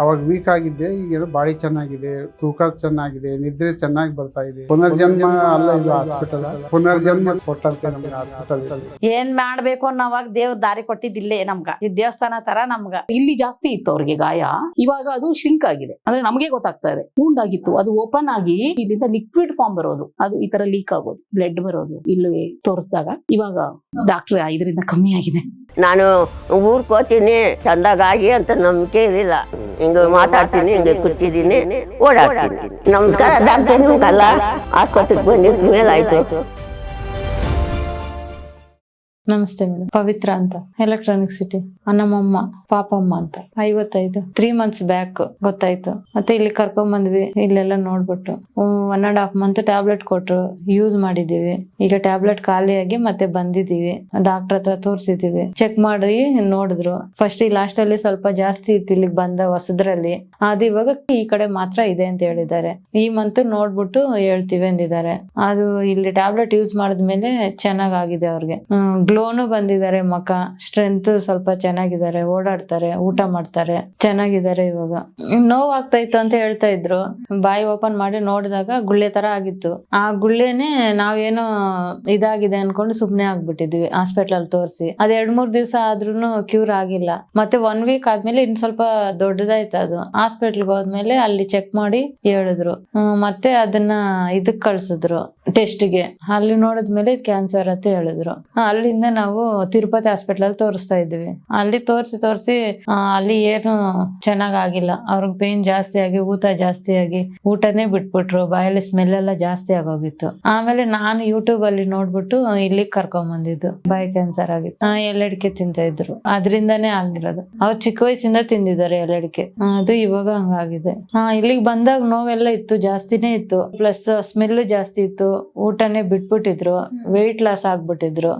ಅವಾಗ ವೀಕ್ ಆಗಿದ್ದೆ ಈಗ ಬಾಡಿ ಚೆನ್ನಾಗಿದೆ ತೂಕ ಚೆನ್ನಾಗಿದೆ ನಿದ್ರೆ ಚೆನ್ನಾಗಿ ಬರ್ತಾ ಇದೆ. ಪುನರ್ಜನ್ಮ ಅಲ್ಲ ಇದು ಹಾಸ್ಪಿಟಲ್ ಪುನರ್ಜನ್ಮ ಕೊಟ್ಟಂತೆ ನಮ್ಗೆ ಹಾಸ್ಪಿಟಲ್ ಏನ್ ಮಾಡ್ಬೇಕು ಅನ್ನೋವಾಗ ದೇವ್ರ ದಾರಿ ಕೊಟ್ಟಿದ್ದಿಲ್ಲೇ ನಮ್ಗ. ಈ ದೇವಸ್ಥಾನ ತರ ನಮ್ಗ. ಇಲ್ಲಿ ಜಾಸ್ತಿ ಇತ್ತು ಅವ್ರಿಗೆ ಗಾಯ. ಇವಾಗ ಅದು ಶಿಂಕ್ ಆಗಿದೆ. ಅಂದ್ರೆ ನಮಗೆ ಗೊತ್ತಾಗ್ತಾ ಇದೆ. ವೂಂಡ್ ಆಗಿತ್ತು. ಅದು ಓಪನ್ ಆಗಿ ಇಲ್ಲಿಂದ ಲಿಕ್ವಿಡ್ ಫಾರ್ಮ್ ಬರೋದು. ಅದು ಈ ತರ ಲೀಕ್ ಆಗೋದು. ಬ್ಲಡ್ ಬರೋದು. ಇಲ್ಲಿ ತೋರಿಸಿದಾಗ ಇವಾಗ ಡಾಕ್ಟರ್ ಇದರಿಂದ ಕಮ್ಮಿ ಆಗಿದೆ. ನಾನು ಊರ್ಕೋತೀನಿ ಚಂದಾಗಿ ಚಂದಾಗಾಗಿ ಅಂತ ನಂಬಿಕೆ ಇರಲಿಲ್ಲ. ಹಿಂಗೆ ಮಾತಾಡ್ತೀನಿ ಹಿಂಗೆ ಕೂತಿದ್ದೀನಿ ಓಡಾಡ್ತೀನಿ. ನಮಸ್ಕಾರ ಡಾಕ್ಟರ್ ನಿಮ್ಗಲ್ಲ. ಆಸ್ಪತ್ರೆಗೆ ಬಂದಿದ್ದ ಮೇಲೆ ಆಯ್ತು ನಮಸ್ತೆ ಮೇಡಮ್. ಪವಿತ್ರ ಅಂತ. ಎಲೆಕ್ಟ್ರಾನಿಕ್ ಸಿಟಿ ನಮ್ಮಮ್ಮ ಪಾಪಮ್ಮ ಅಂತ. ಐವತ್ತೈದು. ತ್ರೀ ಮಂತ್ಸ್ ಬ್ಯಾಕ್ ಗೊತ್ತಾಯ್ತು. ಮತ್ತೆ ಇಲ್ಲಿ ಕರ್ಕೊಂಡ್ ಬಂದ್ವಿ ಇಲ್ಲೆಲ್ಲ ನೋಡ್ಬಿಟ್ಟು. One and half month tablet ಕೊಟ್ರು. ಯೂಸ್ ಮಾಡಿದೀವಿ ಈಗ ಟ್ಯಾಬ್ಲೆಟ್ ಖಾಲಿಯಾಗಿ ಮತ್ತೆ ಬಂದಿದೀವಿ ಡಾಕ್ಟರ್ ಹತ್ರ ತೋರಿಸಿದೀವಿ ಚೆಕ್ ಮಾಡಿ ನೋಡಿದ್ರು. ಫಸ್ಟ್ ಈ ಲಾಸ್ಟ್ ಅಲ್ಲಿ ಸ್ವಲ್ಪ ಜಾಸ್ತಿ ಇತ್ತು ಇಲ್ಲಿಗೆ ಬಂದ ಹೊಸದ್ರಲ್ಲಿ. ಅದು ಇವಾಗ ಈ ಕಡೆ ಮಾತ್ರ ಇದೆ ಅಂತ ಹೇಳಿದ್ದಾರೆ. ಈ ಮಂತ್ ನೋಡ್ಬಿಟ್ಟು ಹೇಳ್ತೀವಿ ಅಂದಿದ್ದಾರೆ. ಅದು ಇಲ್ಲಿ ಟ್ಯಾಬ್ಲೆಟ್ ಯೂಸ್ ಮಾಡಿದ್ಮೇಲೆ ಚೆನ್ನಾಗಾಗಿದೆ ಅವ್ರಿಗೆ. ಗ್ಲೋನು ಬಂದಿದ್ದಾರೆ ಮಕ. ಸ್ಟ್ರೆಂತ್ ಸ್ವಲ್ಪ ಚೆನ್ನಾಗಿದ್ದಾರೆ, ಓಡಾಡ್ತಾರೆ, ಊಟ ಮಾಡ್ತಾರೆ, ಚೆನ್ನಾಗಿದ್ದಾರೆ ಇವಾಗ. ನೋವಾಗ್ತಾ ಇತ್ತು ಅಂತ ಹೇಳ್ತಾ ಇದ್ರು. ಬಾಯಿ ಓಪನ್ ಮಾಡಿ ನೋಡಿದಾಗ ಗುಳ್ಳೆ ತರ ಆಗಿತ್ತು. ಆ ಗುಳ್ಳೆನೆ ನಾವೇನೋ ಇದಾಗಿದೆ ಅನ್ಕೊಂಡು ಸುಮ್ನೆ ಆಗ್ಬಿಟ್ಟಿದ್ವಿ ಹಾಸ್ಪಿಟಲ್ ಅಲ್ಲಿ ತೋರಿಸಿ. ಅದ್ ಎರಡ್ ಮೂರ್ ದಿವಸ ಆದ್ರೂನು ಕ್ಯೂರ್ ಆಗಿಲ್ಲ. ಮತ್ತೆ ಒನ್ ವೀಕ್ ಆದ್ಮೇಲೆ ಇನ್ ಸ್ವಲ್ಪ ದೊಡ್ಡದಾಯ್ತು ಅದು. ಹಾಸ್ಪಿಟಲ್ಗೆ ಹೋದ್ಮೇಲೆ ಅಲ್ಲಿ ಚೆಕ್ ಮಾಡಿ ಹೇಳಿದ್ರು. ಮತ್ತೆ ಅದನ್ನ ಇದಕ್ ಕಳ್ಸಿದ್ರು. ಟೆಸ್ಟ್ಗೆ ಅಲ್ಲಿ ನೋಡಿದ್ಮೇಲೆ ಕ್ಯಾನ್ಸರ್ ಅಂತ ಹೇಳಿದ್ರು. ಅಲ್ಲಿಂದ ನಾವು ತಿರುಪತಿ ಹಾಸ್ಪಿಟಲ್ ಅಲ್ಲಿ ತೋರಿಸ್ತಾ ಇದ್ವಿ. ಅಲ್ಲಿ ತೋರಿಸಿ ತೋರಿಸಿ ಅಲ್ಲಿ ಏನು ಚೆನ್ನಾಗ್ ಆಗಿಲ್ಲ. ಅವ್ರಿಗೆ ಪೇನ್ ಜಾಸ್ತಿ ಆಗಿ ಊತ ಜಾಸ್ತಿ ಆಗಿ ಊಟನೇ ಬಿಟ್ಬಿಟ್ರು. ಬಾಯಲ್ಲಿ ಸ್ಮೆಲ್ ಎಲ್ಲ ಜಾಸ್ತಿ ಆಗೋಗಿತ್ತು. ಆಮೇಲೆ ನಾನು ಯೂಟ್ಯೂಬ್ ಅಲ್ಲಿ ನೋಡ್ಬಿಟ್ಟು ಇಲ್ಲಿ ಕರ್ಕೊಂಡ್ ಬಂದಿದ್ದು ಬಾಯಿ ಕ್ಯಾನ್ಸರ್ ಆಗಿತ್ತು. ಆ, ಎಲೆಡಿಕೆ ತಿಂತ ಇದ್ರು. ಅದ್ರಿಂದಾನೇ ಆಗಿರೋದು ಅವ್ರು ಚಿಕ್ಕ ವಯಸ್ಸಿಂದ ತಿಂದಿದ್ದಾರೆ ಎಲ್ಲಡಿಕೆ ಅದು ಇವಾಗ ಹಂಗಾಗಿದೆ. ಇಲ್ಲಿಗೆ ಬಂದಾಗ ನೋವೆಲ್ಲ ಇತ್ತು ಜಾಸ್ತಿನೇ ಇತ್ತು. ಪ್ಲಸ್ ಸ್ಮೆಲ್ ಜಾಸ್ತಿ ಇತ್ತು. ಊಟನೇ ಬಿಟ್ಬಿಟ್ಟಿದ್ರು ವೆಯ್ಟ್ ಲಾಸ್ ಆಗ್ಬಿಟ್ಟಿದ್ರು.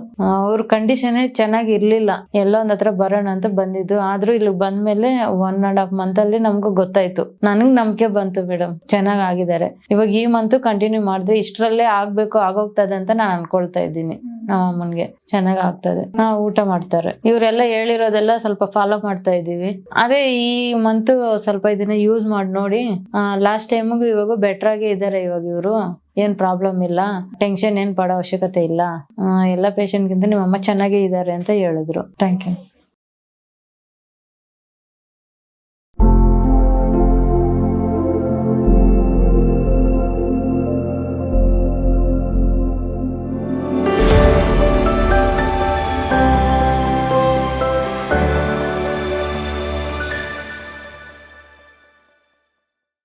ಅವ್ರ ಕಂಡೀಷನ್ ಚೆನ್ನಾಗಿ ಇರ್ಲಿಲ್ಲ. ಎಲ್ಲೋ ಒಂದ್ ಹತ್ರ ಬರೋಣ ಅಂತ ಬಂದಿದ್ದು. ಆದ್ರೂ ಇಲ್ಲಿಗೆ ಬಂದ್ಮೇಲೆ ಒನ್ ಅಂಡ್ ಹಾಫ್ ಮಂತ್ ಅಲ್ಲಿ ನಮ್ಗೂ ಗೊತ್ತಾಯ್ತು. ನನಗ್ ನಂಬಿಕೆ ಬಂತು ಮೇಡಮ್. ಚೆನ್ನಾಗ್ ಆಗಿದ್ದಾರೆ ಇವಾಗ ಈ ಮಂತ್ ಕಂಟಿನ್ಯೂ ಮಾಡಿದ್ರೆ ಇಷ್ಟರಲ್ಲೇ ಆಗ್ಬೇಕು ಆಗೋಗ್ತದೆ ಅಂತ ನಾನು ಅನ್ಕೊಳ್ತಾ ಇದ್ದೀನಿ. ನಮ್ಮ ಅಮ್ಮನ್ಗೆ. ಚೆನ್ನಾಗ್ ಆಗ್ತದೆ. ಹಾ ಊಟ ಮಾಡ್ತಾರೆ. ಇವರೆಲ್ಲ ಹೇಳಿರೋದೆಲ್ಲ ಸ್ವಲ್ಪ ಫಾಲೋ ಮಾಡ್ತಾ ಇದೀವಿ ಅದೇ ಈ ಮಂತ್ ಸ್ವಲ್ಪ ಇದನ್ನ ಯೂಸ್ ಮಾಡಿ ನೋಡಿ. ಲಾಸ್ಟ್ ಟೈಮ್ಗೂ ಇವಾಗ ಬೆಟರ್ ಆಗಿ ಇದಾರೆ ಇವಾಗ ಇವರು. ಏನ್ ಪ್ರಾಬ್ಲಮ್ ಇಲ್ಲ ಟೆನ್ಷನ್ ಏನ್ ಪಡೋ ಅವಶ್ಯಕತೆ ಇಲ್ಲ. ಎಲ್ಲ ಪೇಷಂಟ್ಗಿಂತ ಗಿಂತ ನಿಮ್ಮ ಅಮ್ಮ ಚೆನ್ನಾಗೇ ಇದ್ದಾರೆ ಅಂತ ಹೇಳಿದ್ರು. Thank you